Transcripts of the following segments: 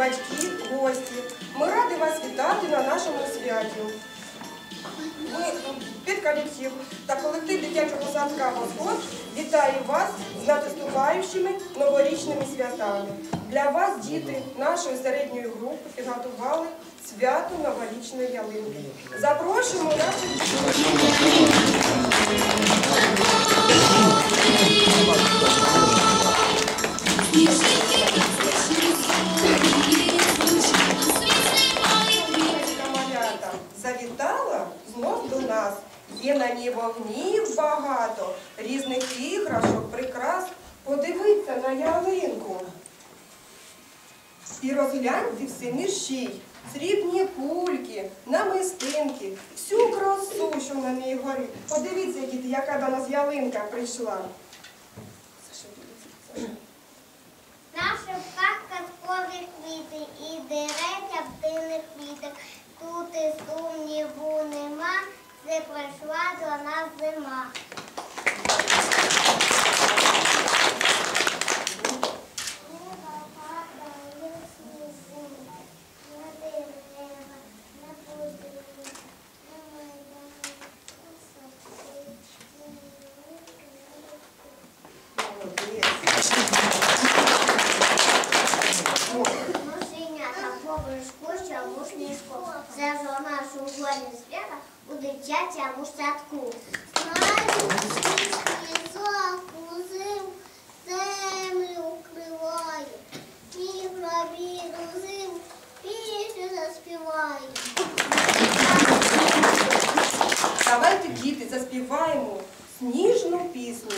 батьки, гості. Ми раді вас вітати на нашому святі. Ми підколектив та колектив дитячого садка Господь вітає вас з наступаючими новорічними святами. Для вас діти нашої середньої групи підготували свято новорічної ялинки. Запрошуємо наших дітей. Є на ній вогнів багато, різних іграшок, прикрас. Подивіться на ялинку. І розгляньте всі мірші, срібні кульки, намистинки, всю красу, що на ній горить. Подивіться, діти, яка до нас ялинка прийшла. Наша птахка казкові квіти і дереться птиних квіток. Тут і це прийшла до нас зима. Небо падає снізи, на дерева, на будинки, на майдані, на садки, на Молодець. Мушенята побришку, що мушнішку. Це ж у нас сьогодні свята у дитячому садку. Знаю, і зоку зим, землю вкриває. І пробіду зим, пісню заспіває. Давайте, діти, заспіваємо сніжну пісню.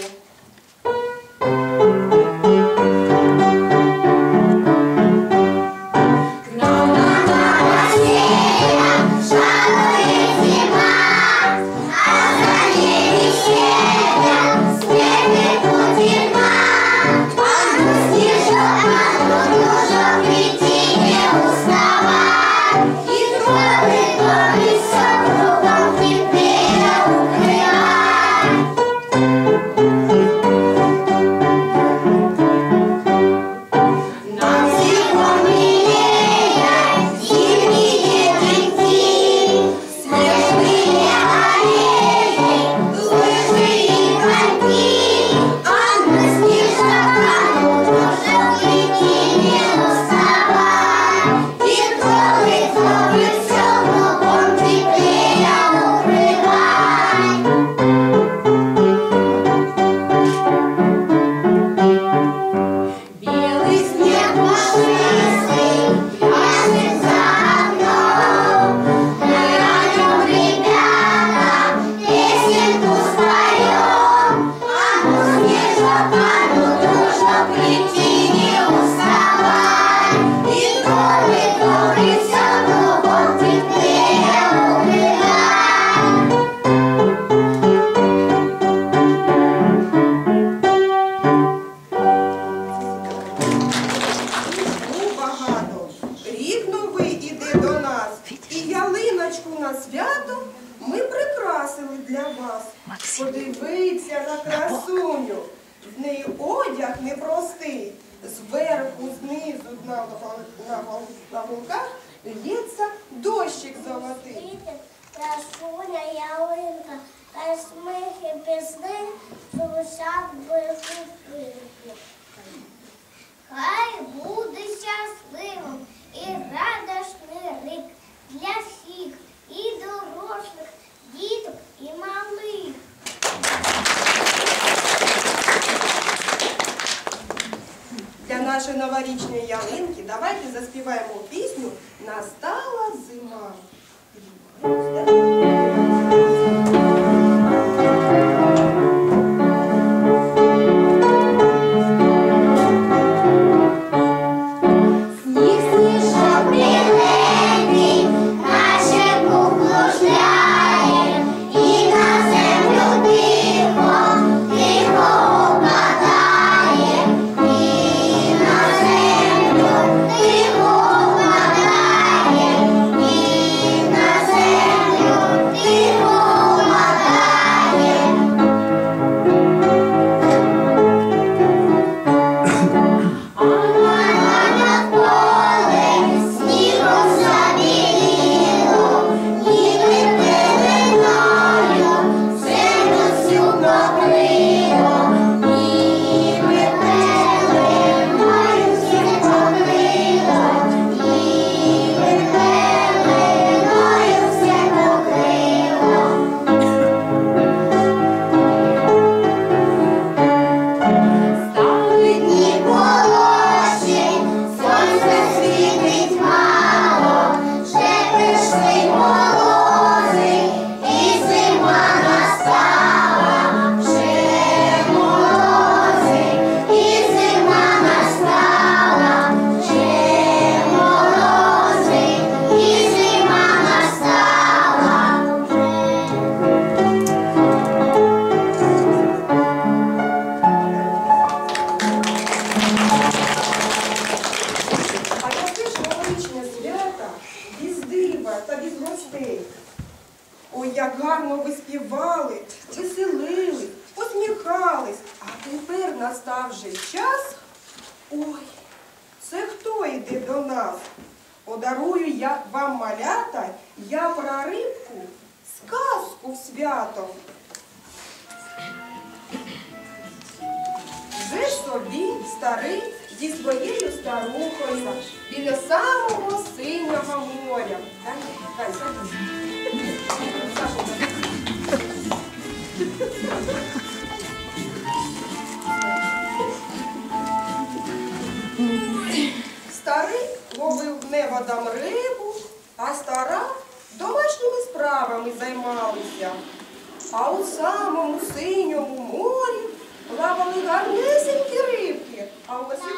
На, голках лється дощик золотий. Красуня ялинка, смихи пісни звучать без зупинки. Хай буде щасливим і радісний рік для всіх, і дорослих, діток, і малих. Нашої новорічної ялинки. Давайте заспіваємо пісню Настала собі старий зі своєю старухою біля самого синього моря. Старий ловив неводом рибу, а стара домашніми справами займалися. А у самому синьому морі плавали гарнесенькі рибки. А у Грали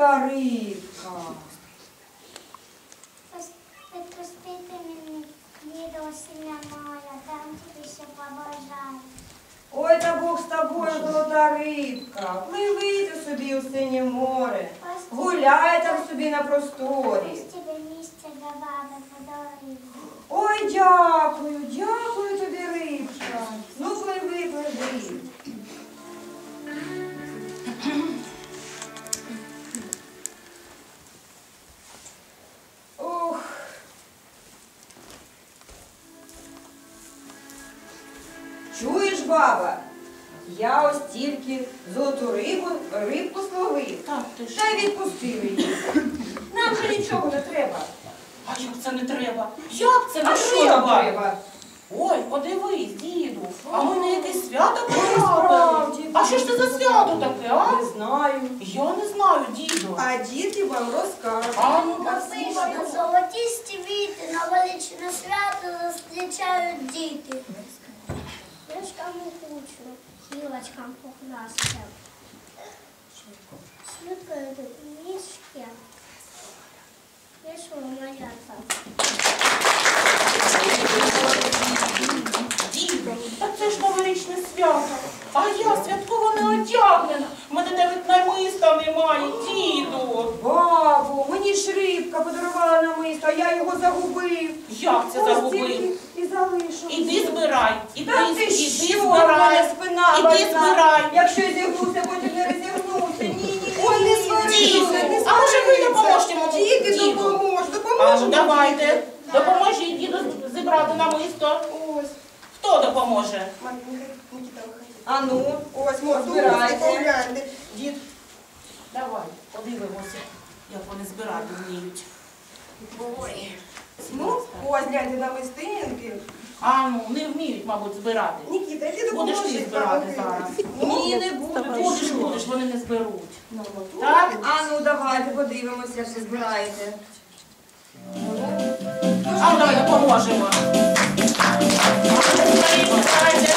Яка рибка! Відпустити мені відео моя, там тобі ще побажаю. Ой, та Бог з тобою, золота рибка. Пливи ти собі у синє море. Гуляй там собі на просторі. Ой, дякую, дякую тобі, рибка. Ну, пливи, пливи. Ох. Чуєш, баба? Я ось тільки золоту рибу, рибку словив. Так, ти ж. Та й відпустив її. Нам же нічого не треба. А як це не треба? Як це не А що треба? треба? Ой, подивись, діду, а ми на якесь свято потрапили. А що ж це за свято таке, а? Не знаю. Я не знаю, діду. А діти вам розкажуть. А ну Написано, золотісті віти на величне свято зустрічають діти. Ляшкам кучу, гілочкам пухнастям. Швидко йдуть мішки. немає, діду. Бабу, мені рибка подарувала намисто, а я його загубив. Як це Ось загубив? І залишив. Іди збирай, іди, Та ти іди що, в збирай. мене спина Іди больна. збирай. Якщо я зігнуся, потім не розігнуся. Ні, ні. Ой, не не а може ви допоможете мені? Діти, Діду. допомож, А допомож. ну давайте, допоможіть діду зібрати намисто. Ось. Хто допоможе? Мам, Нікіта, виходи. А ну, Ось, мор, Збирайте. Дід, Давай, подивимося, як вони збирати вміють. ну, ось, гляньте на мистинки. А ну, не вміють, мабуть, збирати. Нікіта, ти Будеш допоможи. ти збирати зараз. Ну, ні, не буду. Будеш, будеш, вони не зберуть. ну, Так? А ну давайте подивимося, ви збираєте. А ну, давай допоможемо. Збирайте.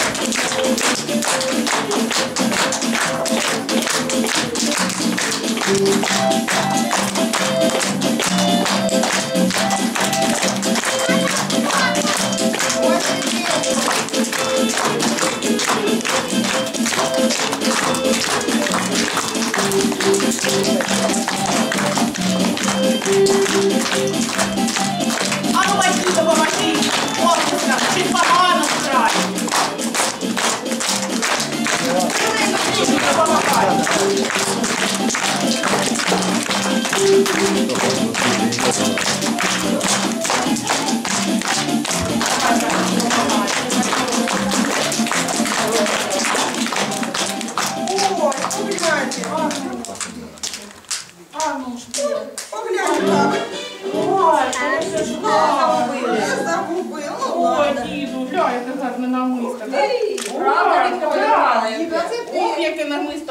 А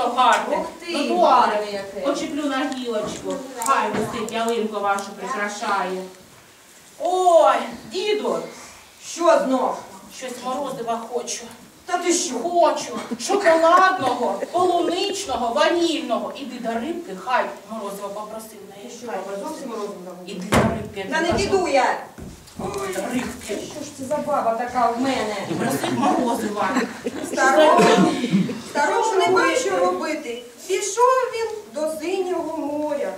намисто гарне. Ух ти, Ну, гарне яке. Почеплю на гілочку. Хай висить ялинку вашу прикрашає. Ой, діду, Що знов? щось морозива хочу. Та ти що? Хочу шоколадного, полуничного, ванільного. Іди до рибки, хай морозиво попросив неї. Хай. Зовсім розумно. Іди до рибки. я Та не тобі піду я. Рибки. Що ж це за баба така в мене? І просив морозива. Старому, старому нема що робити. Пішов він до синього моря.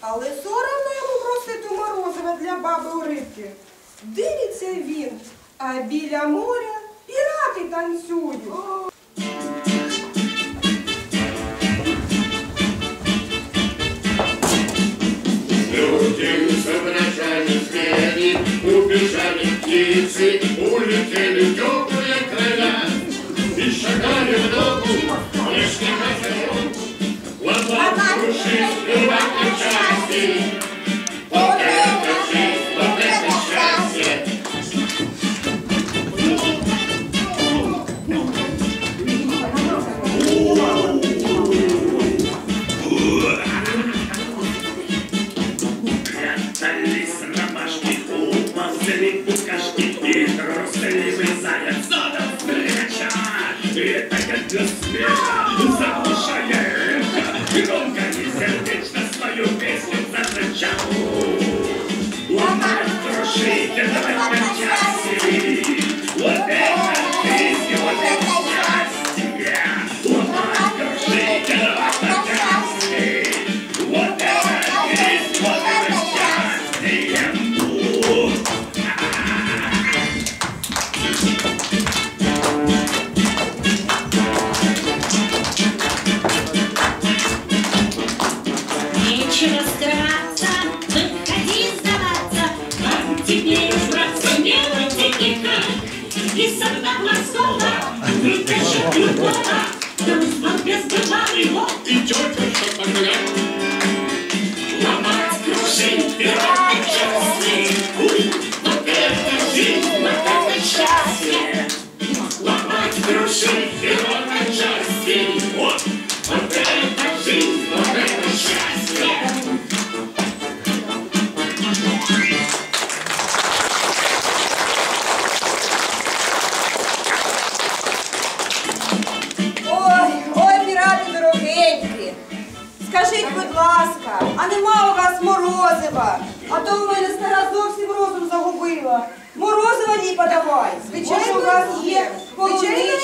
Але соромно йому просити морозива для баби у рибки. Дивиться він, а біля моря пірати танцюють. В начале звери, убежали птицы, улетели теплые края. И шагали в ногу, солнышки на Лопат кружит и части. Вот это жизнь, вот это счастье. Пукашки, Петрус, Левый Заяц, Надо встреча! Это как для смеха! Jump. И с одноглазого Морозива? А то в мене стара зовсім розум загубила. Морозива їй подавай. Звичайно, у вас є. є